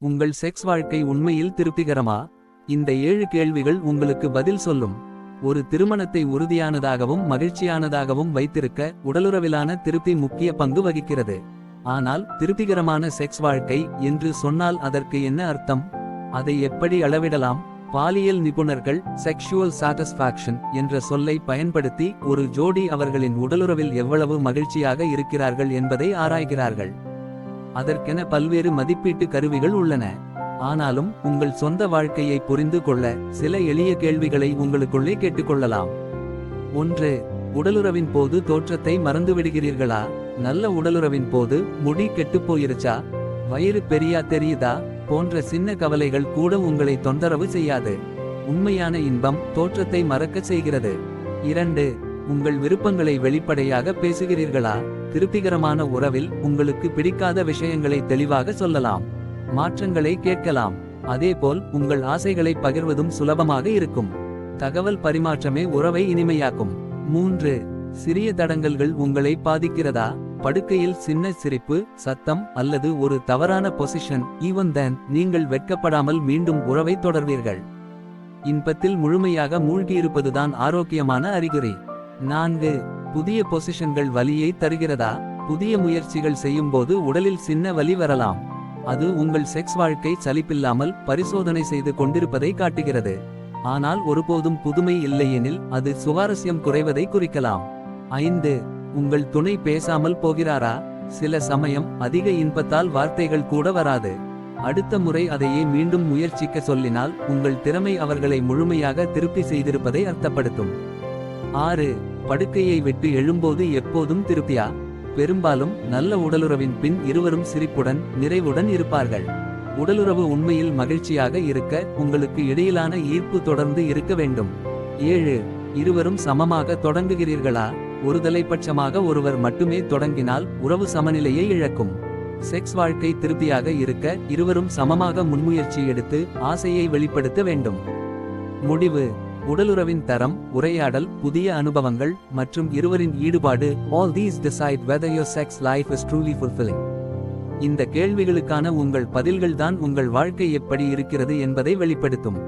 உங்கள் செக்ஸ் வாழ்க்கை உண்மையில் திருப்திகரமா? இந்த ஏழு கேள்விகள் உங்களுக்கு பதில் சொல்லும். ஒரு திருமணத்தை உறுதியானதாகவும் மகிழ்ச்சியானதாகவும் வைத்திருக்க உடலுறவிலான திருப்தி முக்கிய பங்கு வகிக்கிறது. ஆனால் திருப்திகரமான செக்ஸ் வாழ்க்கை என்று சொன்னால் அதற்கு என்ன அர்த்தம்? அதை எப்படி அளவிடலாம்? பாலியல் நிபுணர்கள் செக்ஷுவல் சாட்டிஸ்ஃபேக்ஷன் என்ற சொல்லை பயன்படுத்தி ஒரு ஜோடி அவர்களின் உடலுறவில் எவ்வளவு மகிழ்ச்சியாக இருக்கிறார்கள் என்பதை ஆராய்கிறார்கள். அதற்கென பல்வேறு மதிப்பீட்டு கருவிகள் உள்ளன. ஆனாலும் உங்கள் சொந்த வாழ்க்கையை புரிந்து கொள்ள சில எளிய கேள்விகளை உங்களுக்குள்ளே கேட்டுக்கொள்ளலாம். ஒன்று உடலுறவின் போது தோற்றத்தை மறந்து விடுகிறீர்களா நல்ல உடலுறவின் போது முடி கெட்டுப் போயிருச்சா? வயிறு பெரியா தெரியுதா? போன்ற சின்ன கவலைகள் கூட உங்களை தொந்தரவு செய்யாது. உண்மையான இன்பம் தோற்றத்தை மறக்கச் செய்கிறது. இரண்டு உங்கள் விருப்பங்களை வெளிப்படையாக பேசுகிறீர்களா? திருப்திகரமான உறவில் உங்களுக்கு பிடிக்காத விஷயங்களை தெளிவாக சொல்லலாம். மாற்றங்களை கேட்கலாம். அதேபோல் உங்கள் ஆசைகளை பகிர்வதும் சுலபமாக இருக்கும். தகவல் பரிமாற்றமே உறவை இனிமையாக்கும். மூன்று சிறிய தடங்கல்கள் உங்களை பாதிக்கிறதா? படுக்கையில் சின்ன சிரிப்பு சத்தம் அல்லது ஒரு தவறான பொசிஷன் ஈவன் தென் நீங்கள் வெட்கப்படாமல் மீண்டும் உறவை தொடர்வீர்கள். இன்பத்தில் முழுமையாக மூழ்கியிருப்பதுதான் ஆரோக்கியமான அறிகுறி. நான்கு புதிய பொசிஷன்கள் வலியை தருகிறதா? புதிய முயற்சிகள் செய்யும்போது உடலில் சின்ன வலி வரலாம். அது உங்கள் செக்ஸ் வாழ்க்கை சலிப்பில்லாமல் பரிசோதனை செய்து கொண்டிருப்பதை காட்டுகிறது. ஆனால் ஒருபோதும் புதுமை இல்லையெனில் அது சுவாரஸ்யம் குறைவதை குறிக்கலாம். ஐந்து உங்கள் துணை பேசாமல் போகிறாரா? சில சமயம் அதிக இன்பத்தால் வார்த்தைகள் கூட வராது. அடுத்த முறை அதையே மீண்டும் முயற்சிக்க சொல்லினால் உங்கள் திறமை அவர்களை முழுமையாக திருப்தி செய்திருப்பதை அர்த்தப்படுத்தும். ஆறு படுக்கையை விட்டு எழும்போது எப்போதும் திருப்தியா? பெரும்பாலும் நல்ல உடலுறவின் பின் இருவரும் சிரிப்புடன் நிறைவுடன் இருப்பார்கள். உடலுறவு உண்மையில் மகிழ்ச்சியாக இருக்க உங்களுக்கு இடையிலான ஈர்ப்பு தொடர்ந்து இருக்க வேண்டும். ஏழு இருவரும் சமமாக தொடங்குகிறீர்களா? ஒருதலைப்பட்சமாக ஒருவர் மட்டுமே தொடங்கினால் உறவு சமநிலையை இழக்கும். செக்ஸ் வாழ்க்கை திருப்தியாக இருக்க இருவரும் சமமாக முன்முயற்சி எடுத்து ஆசையை வெளிப்படுத்த வேண்டும். முடிவு. உடலுறவின் தரம் உரையாடல் புதிய அனுபவங்கள் மற்றும் இருவரின் ஈடுபாடு all these decide whether your sex life is truly fulfilling இந்த கேள்விகளுக்கான உங்கள் பதில்கள்தான் உங்கள் வாழ்க்கை எப்படி இருக்கிறது என்பதை வெளிப்படுத்தும்.